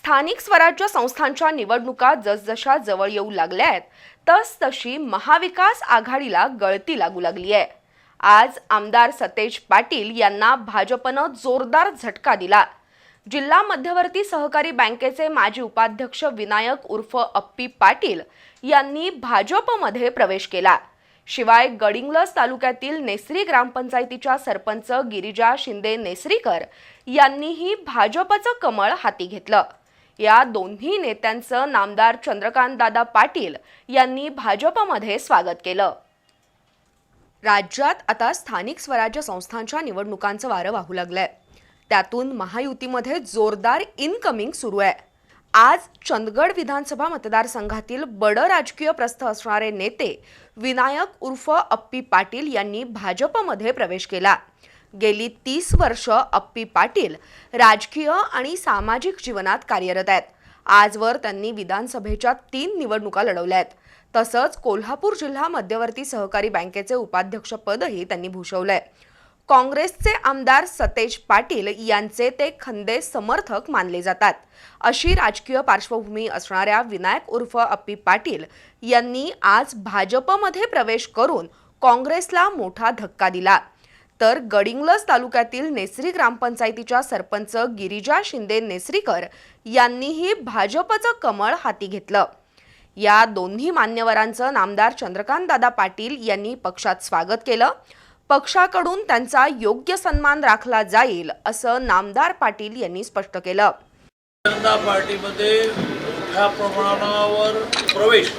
स्थानिक स्वराज्य संस्थांच्या निवडणुका जसजशा जवळ येऊ लागल्या आहेत तस तशी महाविकास आघाडीला गळती लागू लागली आहे. आज आमदार सतेज पाटील यांना भाजपनं जोरदार झटका दिला. जिल्हा मध्यवर्ती सहकारी बँकेचे माजी उपाध्यक्ष विनायक उर्फ अप्पी पाटील यांनी भाजपमध्ये प्रवेश केला. शिवाय गडिंग्लज तालुक्यातील नेसरी ग्रामपंचायतीच्या सरपंच गिरिजा शिंदे नेसरीकर यांनीही भाजपचं कमळ हाती घेतलं. या दोन्ही नेत्यांचं नामदार चंद्रकांतदादा पाटील यांनी भाजपमध्ये स्वागत केलं. राज्यात आता स्थानिक स्वराज्य संस्थांच्या निवडणुकांचं वारं वाहू लागलंय. त्यातून महायुतीमध्ये जोरदार इनकमिंग सुरू आहे. आज चंदगड विधानसभा मतदारसंघातील बडं राजकीय प्रस्थ असणारे नेते विनायक उर्फ अप्पी पाटील यांनी भाजपमध्ये प्रवेश केला. गेली तीस वर्ष अप्पी पाटील राजकीय आणि सामाजिक जीवनात कार्यरत आहेत. आजवर त्यांनी विधानसभेच्या तीन निवडणुका लढवल्या आहेत. तसंच कोल्हापूर जिल्हा मध्यवर्ती सहकारी बँकेचे उपाध्यक्षपदही त्यांनी भूषवलंय. काँग्रेसचे आमदार सतेज पाटील यांचे ते खंदे समर्थक मानले जातात. अशी राजकीय पार्श्वभूमी असणाऱ्या विनायक उर्फ अप्पी पाटील यांनी आज भाजपमध्ये प्रवेश करून काँग्रेसला मोठा धक्का दिला. तर गडिंग्लज तालुक्यातील नेसरी ग्रामपंचायतीच्या सरपंच गिरिजा शिंदे नेसरीकर यांनीही भाजपचं कमळ हाती घेतलं. या दोन्ही मान्यवरांचं नामदार चंद्रकांतदादा पाटील यांनी पक्षात स्वागत केलं. पक्षाकडून त्यांचा योग्य सन्मान राखला जाईल असं नामदार पाटील यांनी स्पष्ट केलं. जनता पार्टीमध्ये मोठ्या प्रमाणावर प्रवेश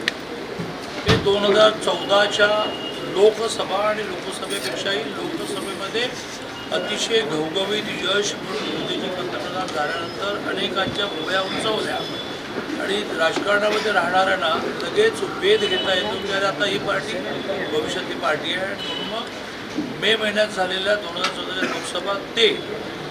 हे दोन हजार चौदाच्या लोकसभा आणि लोकसभेपेक्षाही लोकसभेमध्ये अतिशय घवघवीत यश म्हणून मोदीजी पंतप्रधान झाल्यानंतर अनेकांच्या भुवया उंचावल्या. आणि राजकारणामध्ये राहणाऱ्यांना लगेच वेध घेता येतो की अरे आता ही पार्टी भविष्यातली पार्टी आहे. आणि मग मे महिन्यात झालेल्या दोन हजार चौदाच्या लोकसभा ते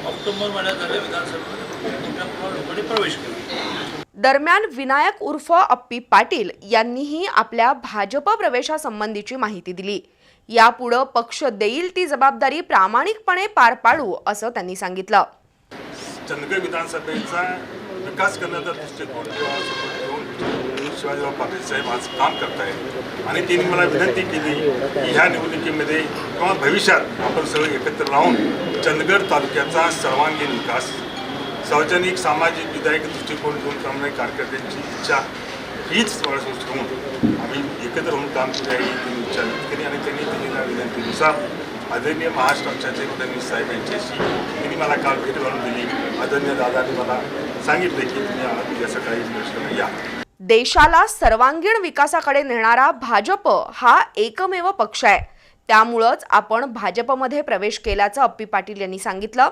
ऑक्टोबर महिन्यात झालेल्या विधानसभेमध्ये मोठ्या प्रमाणात लोकांनी प्रवेश केला. दरम्यान विनायक उर्फ अप्पी पाटील यांनीही आपल्या भाजप प्रवेशासंबंधीची माहिती दिली. यापुढं पक्ष देईल ती जबाबदारी प्रामाणिकपणे पार पाडू असं त्यांनी सांगितलं. चंदगड विधानसभेचा विकास करण्याचा दृष्टिकोन शिवाजीराव पाटील साहेब आज काम करत आहेत आणि त्यांनी मला विनंती केली की ह्या निवडणुकीमध्ये किंवा भविष्यात आपण सगळे एकत्र राहून चंदगड तालुक्याचा सर्वांगीण विकास सार्वजनिक सामाजिक विधायक दृष्टिकोन घेऊन करणाऱ्या कार्यकर्त्यांची इच्छा हीच थोडंसं ठेवून आम्ही एकत्र होऊन काम करूया ही त्यांनी इच्छा व्यक्त आणि त्यांनी दिलेल्या विनंतीनुसार आदरणीय महाराष्ट्राचे फडणवीस साहेब यांच्याशी त्यांनी मला काल भेट घालून दिली. आदरणीय दादांनी मला सांगितले की तुम्ही आज उद्या सकाळी निवेशनाला या. देशाला सर्वांगीण विकासाकडे नेणारा भाजप हा एकमेव पक्ष आहे. त्यामुळंच आपण भाजपमध्ये प्रवेश केल्याचं अप्पी पाटील यांनी सांगितलं.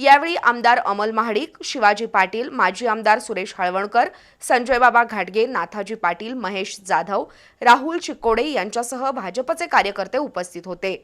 यावेळी आमदार अमल महाडिक शिवाजी पाटील माजी आमदार सुरेश हळवणकर संजयबाबा घाटगे नाथाजी पाटील महेश जाधव राहुल चिकोडे यांच्यासह भाजपचे कार्यकर्ते उपस्थित होते.